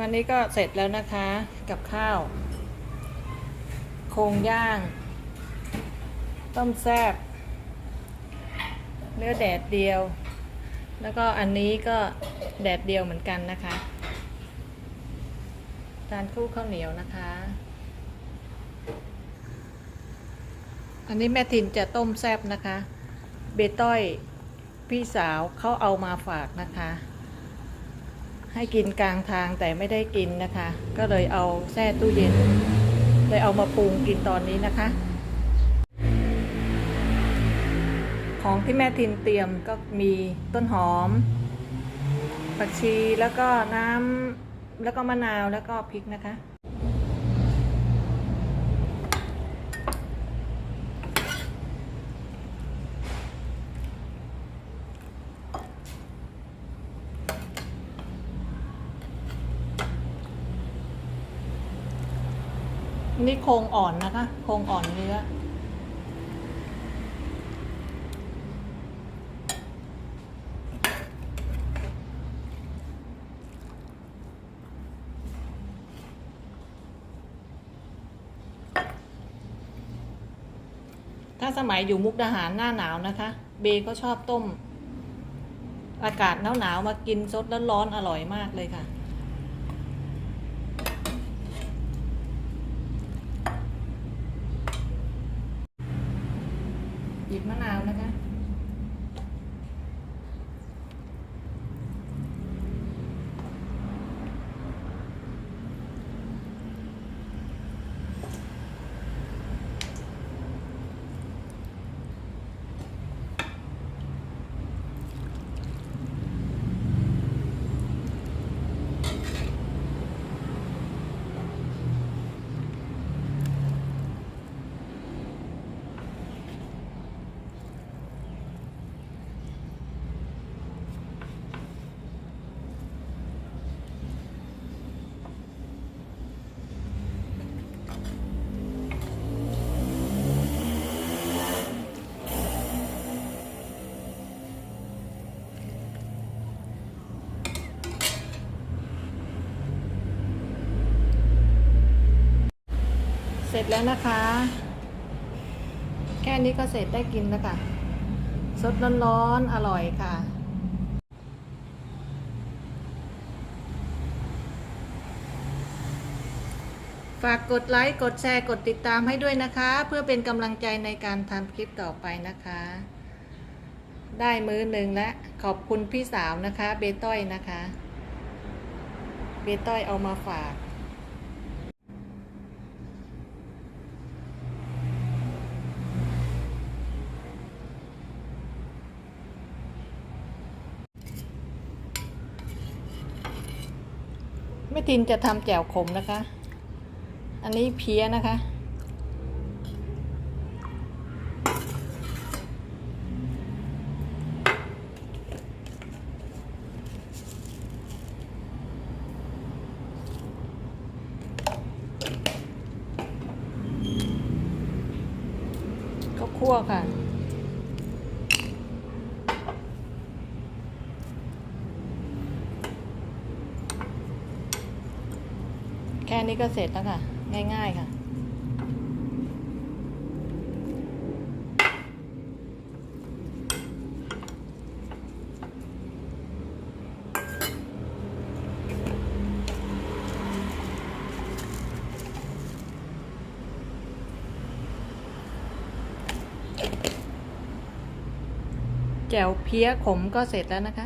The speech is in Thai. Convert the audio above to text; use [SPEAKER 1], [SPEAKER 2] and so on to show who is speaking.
[SPEAKER 1] วันนี้ก็เสร็จแล้วนะคะกับข้าว โครงย่าง ต้มแซบเนื้อแดดเดียว แล้วก็อันนี้ก็แดดเดียวเหมือนกันนะคะทานคู่ข้าวเหนียวนะคะ อันนี้แม่ทินจะต้มแซบนะคะ เบต้อยพี่สาวเขาเอามาฝากนะคะ ให้กินกลางทางแต่ไม่ได้กินนะคะ ก็เลยเอาแช่ตู้เย็น เลยเอามาปรุงกินตอนนี้นะคะ ของที่แม่ทินเตรียมก็มีต้นหอมผักชีแล้วก็น้ำแล้วก็มะนาวแล้วก็พริกนะคะ นี่โครงอ่อนนะคะ โครงอ่อนเนื้อ ถ้าสมัยอยู่มุกดาหารหน้าหนาวนะคะ เบก็ชอบต้ม อากาศหนาวๆมากินซดร้อนๆอร่อยมากเลยค่ะ หยิบมะนาวนะคะ เสร็จแล้วนะคะ แค่นี้ก็เสร็จได้กินแล้วค่ะสดร้อนๆอร่อยค่ะฝากกดไลค์กดแชร์กดติดตามให้ด้วยนะคะ เพื่อเป็นกำลังใจในการทำคลิปต่อไปนะคะ ได้มือหนึ่งและขอบคุณพี่สาวนะคะ เบต้อยนะคะ เบต้อยเอามาฝาก แม่ทินจะทำแจ่วขมนะคะ อันนี้เพี้ยนะคะ ก็คั่วค่ะ ค่นี้ก็เสร็จแล้วค่ะ ง่าย ๆ ค่ะ แจ่วเพี้ยขมก็เสร็จแล้วนะคะ